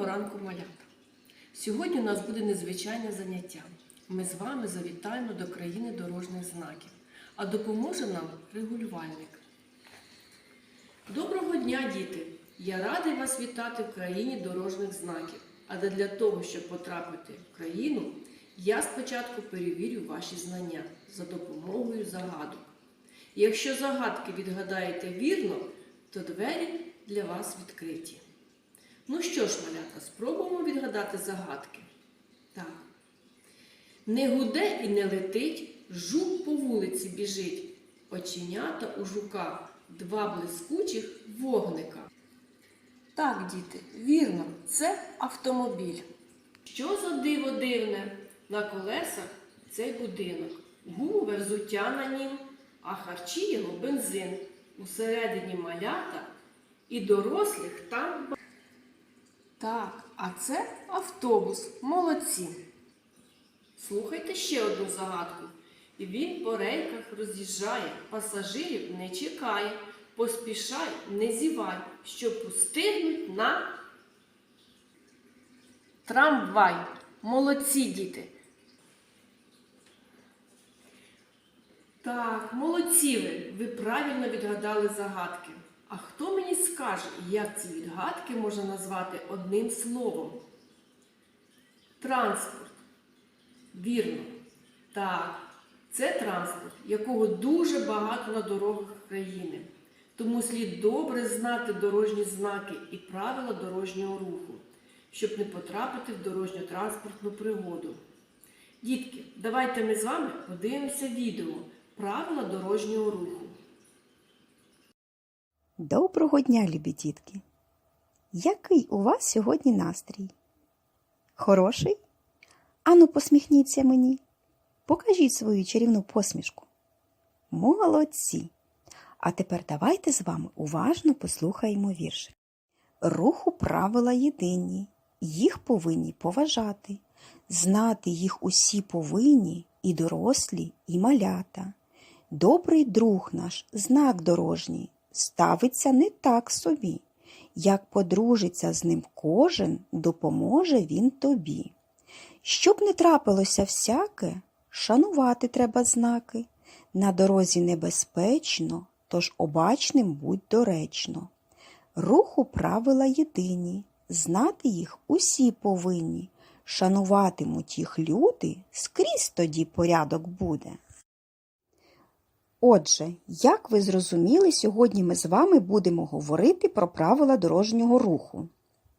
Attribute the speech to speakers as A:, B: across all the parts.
A: Доброго ранку, малята! Сьогодні у нас буде незвичайне заняття. Ми з вами завітаємо до країни дорожніх знаків, а допоможе нам регулювальник. Доброго дня, діти! Я радий вас вітати в країні дорожніх знаків. Але для того, щоб потрапити в країну, я спочатку перевірю ваші знання за допомогою загадок. Якщо загадки відгадаєте вірно, то двері для вас відкриті. Ну що ж, малята, спробуємо відгадати загадки. Так. Не гуде і не летить, жук по вулиці біжить. Оченята у жука, два блискучих вогника. Так, діти, вірно, це автомобіль. Що за диво дивне? На колесах цей будинок, гумове взуття на нім, а харчі його бензин. Усередині малята і дорослих там. Так, а це автобус. Молодці. Слухайте ще одну загадку. Він по рейках роз'їжджає, пасажирів не чекає. Поспішай, не зівай, щоб устигнуть на трамвай. Молодці, діти. Так, молодці ви. Ви правильно відгадали загадки. А хто мені скаже, як ці відгадки можна назвати одним словом? Транспорт. Вірно. Так, це транспорт, якого дуже багато на дорогах країни. Тому слід добре знати дорожні знаки і правила дорожнього руху, щоб не потрапити в дорожньо-транспортну пригоду. Дітки, давайте ми з вами подивимося відео Правила дорожнього руху.
B: Доброго дня, любі дітки! Який у вас сьогодні настрій? Хороший? Ану, посміхніться мені. Покажіть свою чарівну посмішку. Молодці! А тепер давайте з вами уважно послухаємо віршик. Руху правила єдині, їх повинні поважати, знати їх усі повинні і дорослі, і малята. Добрий друг наш, знак дорожній, ставиться не так собі. Як подружиться з ним кожен, допоможе він тобі. Щоб не трапилося всяке, шанувати треба знаки. На дорозі небезпечно, тож обачним будь доречно. Руху правила єдині, знати їх усі повинні. Шануватимуть їх люди, скрізь тоді порядок буде. Отже, як ви зрозуміли, сьогодні ми з вами будемо говорити про правила дорожнього руху.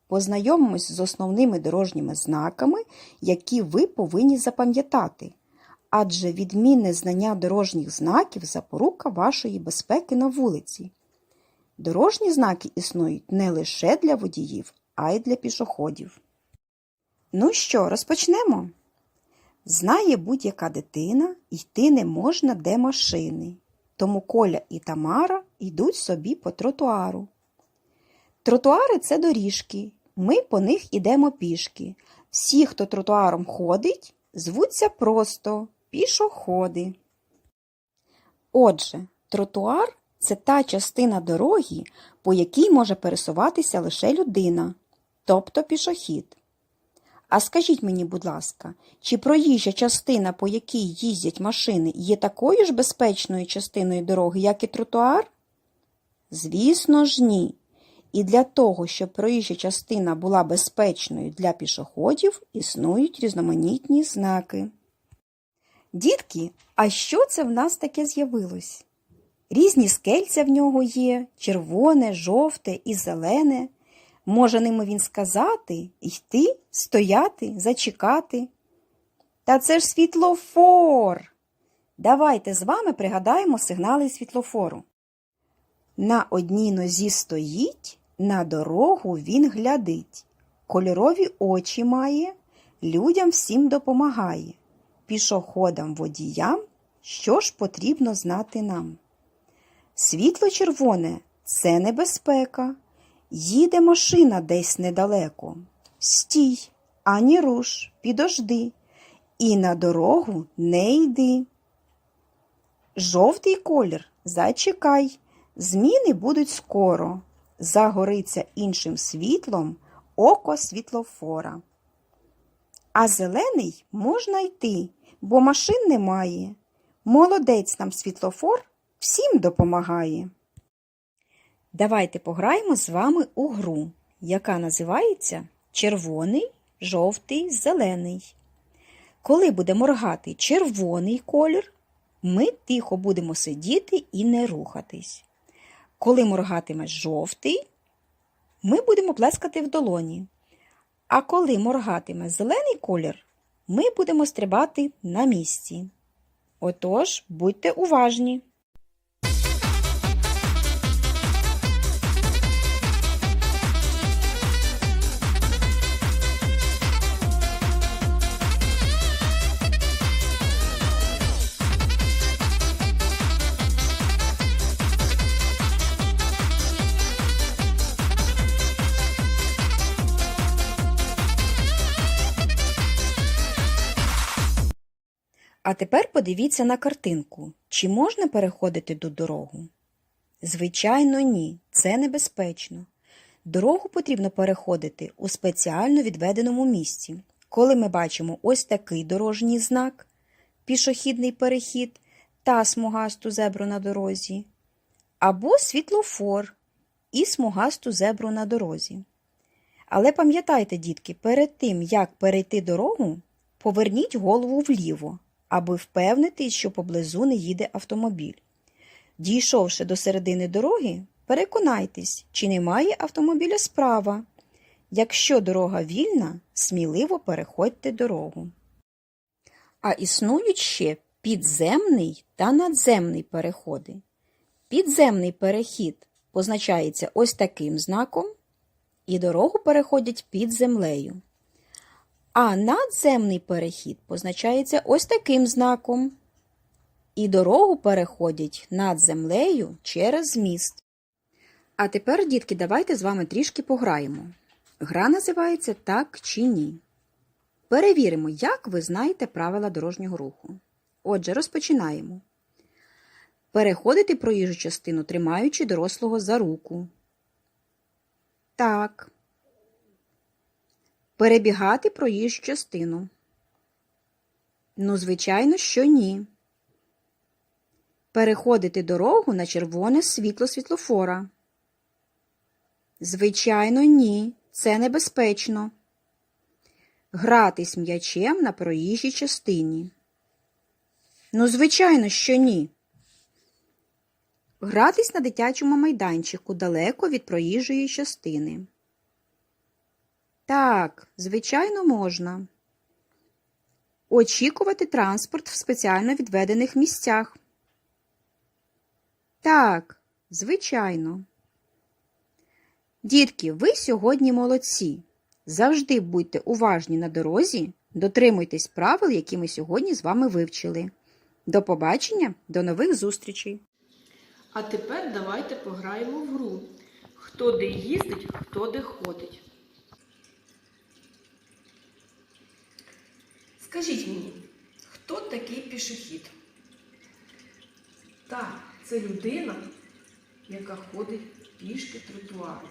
B: Познайомимось з основними дорожніми знаками, які ви повинні запам'ятати. Адже відмінне знання дорожніх знаків запорука вашої безпеки на вулиці. Дорожні знаки існують не лише для водіїв, а й для пішоходів. Ну що, розпочнемо? Знає будь-яка дитина, йти не можна де машини. Тому Коля і Тамара йдуть собі по тротуару. Тротуари це доріжки. Ми по них ідемо пішки. Всі, хто тротуаром ходить, звуться просто пішоходи. Отже, тротуар це та частина дороги, по якій може пересуватися лише людина, тобто пішохід. А скажіть мені, будь ласка, чи проїжджа частина, по якій їздять машини, є такою ж безпечною частиною дороги, як і тротуар? Звісно ж, ні. І для того, щоб проїжджа частина була безпечною для пішоходів, існують різноманітні знаки. Дітки, а що це в нас таке з'явилось? Різні скельця в нього є червоне, жовте і зелене. Може ними він сказати, йти, стояти, зачекати. Та це ж світлофор. Давайте з вами пригадаємо сигнали світлофору. На одній нозі стоїть, на дорогу він глядить. Кольорові очі має, людям всім допомагає. Пішоходам водіям, що ж потрібно знати нам. Світло червоне це небезпека. Їде машина десь недалеко. Стій, ані руш, підожди, і на дорогу не йди. Жовтий колір зачекай, зміни будуть скоро. Загориться іншим світлом, око світлофора. А зелений можна йти, бо машин немає. Молодець нам світлофор всім допомагає. Давайте пограємо з вами у гру, яка називається червоний, жовтий, зелений. Коли буде моргати червоний колір, ми тихо будемо сидіти і не рухатись. Коли моргатиме жовтий, ми будемо плескати в долоні. А коли моргатиме зелений колір, ми будемо стрибати на місці. Отож, будьте уважні. А тепер подивіться на картинку. Чи можна переходити до дорогу? Звичайно, ні. Це небезпечно. Дорогу потрібно переходити у спеціально відведеному місці. Коли ми бачимо ось такий дорожній знак, пішохідний перехід та смугасту зебру на дорозі, або світлофор і смугасту зебру на дорозі. Але пам'ятайте, дітки, перед тим, як перейти дорогу, поверніть голову вліво, аби впевнитись, що поблизу не їде автомобіль. Дійшовши до середини дороги, переконайтесь, чи немає автомобіля справа. Якщо дорога вільна, сміливо переходьте дорогу. А існують ще підземний та надземний переходи. Підземний перехід позначається ось таким знаком, і дорогу переходять під землею. А надземний перехід позначається ось таким знаком. І дорогу переходять над землею через міст. А тепер, дітки, давайте з вами трішки пограємо. Гра називається Так чи ні. Перевіримо, як ви знаєте правила дорожнього руху. Отже, розпочинаємо. Переходити проїжджу частину, тримаючи дорослого за руку. Так. Перебігати проїжджу частину. Ну, звичайно, що ні. Переходити дорогу на червоне світло світлофора. Звичайно, ні. Це небезпечно. Гратись м'ячем на проїжджій частині. Ну, звичайно, що ні. Гратись на дитячому майданчику далеко від проїжджої частини. Так, звичайно, можна. Очікувати транспорт в спеціально відведених місцях. Так, звичайно. Дітки, ви сьогодні молодці. Завжди будьте уважні на дорозі, дотримуйтесь правил, які ми сьогодні з вами вивчили. До побачення, до нових зустрічей!
A: А тепер давайте пограємо в гру. Хто де їздить, хто де ходить. Скажіть мені, хто такий пішохід? Так, це людина, яка ходить пішки тротуаром.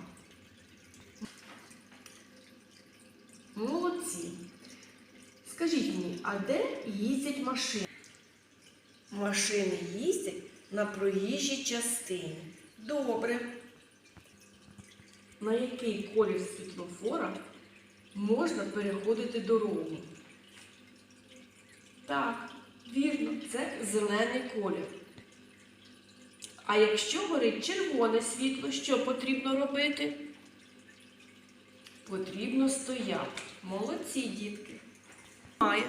A: Молодці. Скажіть мені, а де їздять машини? Машини їздять на проїжджій частині. Добре. На який колір світлофора можна переходити дорогу? Так, вірно, це зелений колір. А якщо горить червоне світло, що потрібно робити? Потрібно стояти. Молодці, дітки. Має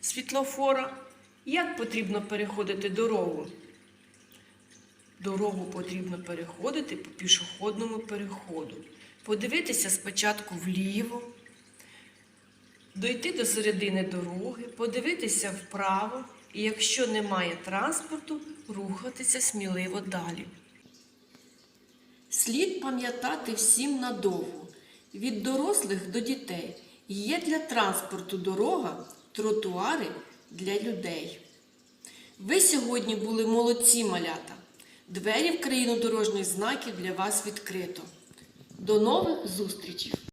A: світлофора. Як потрібно переходити дорогу? Дорогу потрібно переходити по пішохідному переходу. Подивитися спочатку вліво, дойти до середини дороги, подивитися вправо і, якщо немає транспорту, рухатися сміливо далі. Слід пам'ятати всім надовго, від дорослих до дітей. Є для транспорту дорога, тротуари для людей. Ви сьогодні були молодці малята. Двері в країну дорожніх знаків для вас відкрито. До нових зустрічей!